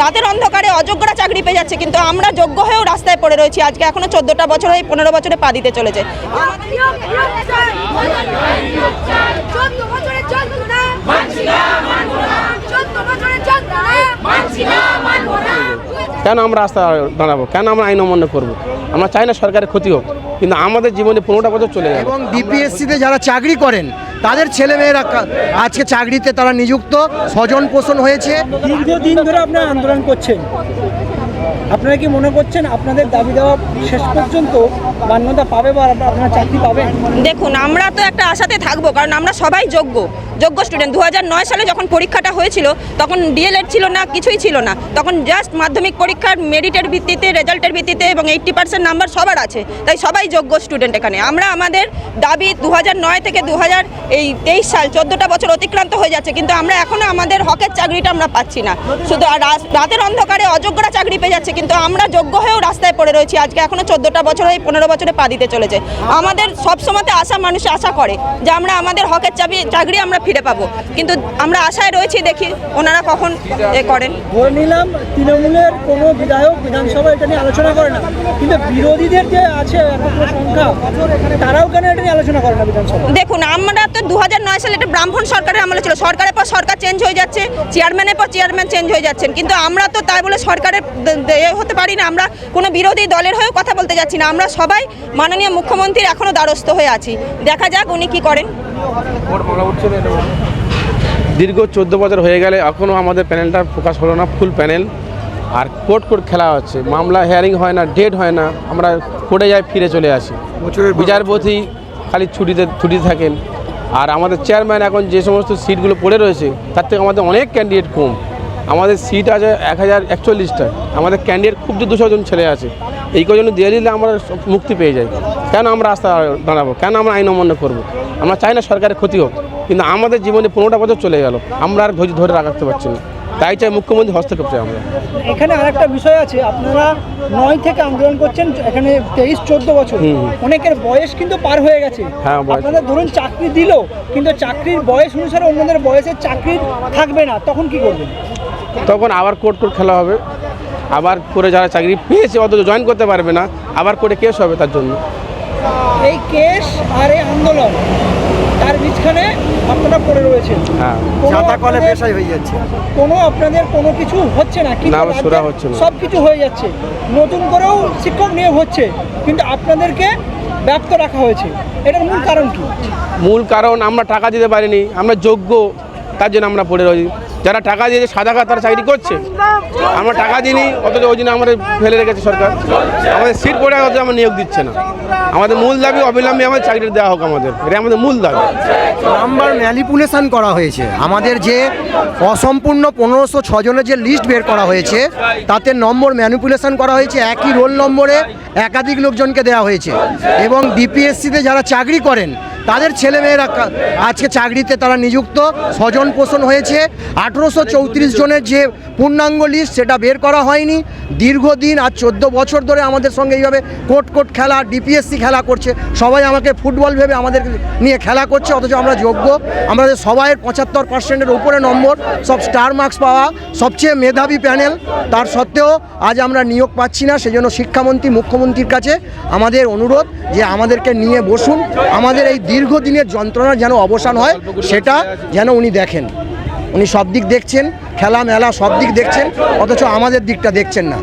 রাতের অন্ধকারে অযোগ্যরা চাকরি পেয়ে যাচ্ছে, কিন্তু আমরা যোগ্য হয়েও রাস্তায় পড়ে রয়েছি। আজকে এখনও চোদ্দটা বছর হয়ে পনেরো বছরে পা দিতে চলেছে। কেন আমরা রাস্তা দাঁড়াবো? কেন আমরা আইন অমান্য করব? আমরা চাই না সরকারের ক্ষতি হোক। কিন্তু আমাদের জীবনে পনেরোটা বছর চলে যায় এবং বিপিএসসিতে যারা চাকরি করেন তাদের ছেলেমেয়েরা মেয়েরা আজকে চাকরিতে তারা নিযুক্ত স্বজন পোষণ হয়েছে। দীর্ঘদিন ধরে আপনারা আন্দোলন করছেন। আপনারা কি মনে করছেন আপনাদের দাবি দেওয়া শেষ পর্যন্ত মান্যতা পাবে বা আপনারা চাকরি পাবেন? দেখুন, আমরা তো একটা আশাতে থাকব, কারণ আমরা সবাই যোগ্য যোগ্য স্টুডেন্ট দু হাজার নয় সালে যখন পরীক্ষাটা হয়েছিল, তখন ডিএলএড ছিল না, কিছুই ছিল না। তখন জাস্ট মাধ্যমিক পরীক্ষার মেরিটের ভিত্তিতে রেজাল্টের ভিত্তিতে এবং এইট্টি পার্সেন্ট নাম্বার সবার আছে। তাই সবাই যোগ্য স্টুডেন্ট এখানে। আমরা আমাদের দাবি দু থেকে দু হাজার এই তেইশ সাল, চোদ্দোটা বছর অতিক্রান্ত হয়ে যাচ্ছে, কিন্তু আমরা এখনও আমাদের হকের চাকরিটা আমরা পাচ্ছি না। শুধু রাতের অন্ধকারে অযোগ্যরা চাকরি পেয়ে যাচ্ছে কিন্তু আমরা যোগ্য হয়েও রাস্তায় পড়ে রয়েছি। আজকে এখনও চোদ্দোটা বছর হয়ে পনেরো বছরে পা দিতে চলেছে। আমাদের সবসময়তে আশা মানুষ আশা করে যে আমরা আমাদের হকের চাবি চাকরি আমরা ফিরে পাবো। কিন্তু আমরা আশায় রয়েছি দেখি ওনারা কখন এ করেন। ধরে নিলাম তৃণমূলের কোনো বিধায়ক বিধানসভা এটা নিয়ে আলোচনা করে না। কিন্তু বিরোধীদের যে আছে সংখ্যা তারাও কেন এটা নিয়ে আলোচনা করে না বিধানসভা? দেখুন আমরা তো দু নয় সালে এটা ব্রাহ্মণ সরকারের আমলে ছিল। সরকারের পর সরকার চেঞ্জ হয়ে যাচ্ছে চেয়ারম্যানের পর চেয়ারম্যান চেঞ্জ হয়ে যাচ্ছেন। কিন্তু আমরা তো তাই বলে সরকারের হতে পারি না আমরা কোনো বিরোধী দলের হয়েও কথা বলতে যাচ্ছি না আমরা সবাই মাননীয় মুখ্যমন্ত্রীর এখনও দ্বারস্থ হয়ে আছি। দেখা যাক উনি কি করেন। দীর্ঘ চোদ্দ বছর হয়ে গেলে এখনও আমাদের প্যানেলটা প্রকাশ হলো না ফুল প্যানেল। আর কোর্ট কোর্ট খেলা হচ্ছে মামলা হেয়ারিং হয় না ডেট হয় না আমরা কোর্টে যাই ফিরে চলে আসি। বিচারপতি খালি ছুটিতে ছুটি থাকেন। আর আমাদের চেয়ারম্যান এখন যে সমস্ত সিটগুলো পড়ে রয়েছে তার থেকে আমাদের অনেক ক্যান্ডিডেট কম। আমাদের সিট আছে এক হাজার একচল্লিশটা। আমাদের ক্যান্ডিডেট খুব যে দুশো জন ছেলে আছে এই কজন দিয়ে দিলে আমরা মুক্তি পেয়ে যাই। কেন আমরা রাস্তা দাঁড়াবো? কেন আমরা আইন অমান্য করব? আমরা চাই না সরকারের ক্ষতি হোক কিন্তু আমাদের জীবনে পনেরোটা বছর চলে গেল আমরা আর ধৈর্য ধরে রাখতে পারছি না। তাই চাই মুখ্যমন্ত্রী হস্তক্ষেপ চাই আমরা। এখানে আরেকটা বিষয় আছে আপনারা নয় থেকে আন্দোলন করছেন এখানে তেইশ চোদ্দ বছর। অনেকের বয়স কিন্তু পার হয়ে গেছে। হ্যাঁ। আপনাদের ধরুন চাকরি দিল কিন্তু চাকরির বয়স অনুসারে অন্যদের বয়সের চাকরি থাকবে না তখন কি করবেন? তখন আবার কোর্ট কোর্ট খেলা হবে। আবার করে যারা চাকরি পেয়েছে অথচ জয়েন করতে পারবে না আবার করে কেস হবে তার জন্য। এই কেস আর এই আন্দোলন তার মাঝখানে আপনারা পড়ে রয়েছেন। হ্যাঁ। চাঁদা কলে পেশাই হয়ে যাচ্ছে। কোনো আপনাদের কোনো কিছু হচ্ছে না কিন্তু সুরা হচ্ছে না। সব কিছু হয়ে যাচ্ছে। নতুন করেও শিক্ষক নিয়োগ হচ্ছে কিন্তু আপনাদেরকে ব্যক্ত রাখা হয়েছে। এটার মূল কারণ কি? মূল কারণ আমরা টাকা দিতে পারিনি আমরা যোগ্য তার জন্য আমরা পড়ে রয়েছি। যারা টাকা দিয়েছে, সাদা খাতা তারা চাকরি করছে। আমরা টাকা দিইনি, অথচ ওই জন্য আমাদের ফেলে রেখেছে সরকার। আমাদের সিট পড়ে অথচ আমার নিয়োগ দিচ্ছে না। আমাদের মূল দাবি, অবিলম্বে আমাদের চাকরি দেওয়া হোক আমাদের। এটা আমাদের মূল দাবি। নাম্বার ম্যানিপুলেশন করা হয়েছে। আমাদের যে অসম্পূর্ণ পনেরোশো ছজনের যে লিস্ট বের করা হয়েছে, তাতে নম্বর ম্যানিপুলেশন করা হয়েছে, একই রোল নম্বরে একাধিক লোকজনকে দেওয়া হয়েছে। এবং বিপিএসসিতে যারা চাকরি করেন তাদের ছেলেমেয়েরা আজকে চাকরিতে তারা নিযুক্ত, স্বজন পোষণ হয়েছে। আঠেরোশো চৌত্রিশ জনের যে পূর্ণাঙ্গ লিস্ট সেটা বের করা হয়নি। দীর্ঘদিন আর চোদ্দ বছর ধরে আমাদের সঙ্গে এইভাবে কোর্ট কোর্ট খেলা ডিপিএসসি খেলা করছে। সবাই আমাকে ফুটবল ভেবে আমাদের নিয়ে খেলা করছে, অথচ আমরা যোগ্য। আমাদের সবাইয়ের পঁচাত্তর পার্সেন্টের উপরে নম্বর, সব স্টার মার্কস পাওয়া, সবচেয়ে মেধাবী প্যানেল তার সত্ত্বেও আজ আমরা নিয়োগ পাচ্ছি না, সেজন্য শিক্ষামন্ত্রী, মুখ্যমন্ত্রীর কাছে আমাদের অনুরোধ যে আমাদেরকে নিয়ে বসুন। আমাদের এই দীর্ঘদিনের যন্ত্রণার যেন অবসান হয়, সেটা যেন উনি দেখেন। উনি সব দিক দেখছেন, খেলা, মেলা সব দিক দেখছেন, অথচ আমাদের দিকটা দেখছেন না।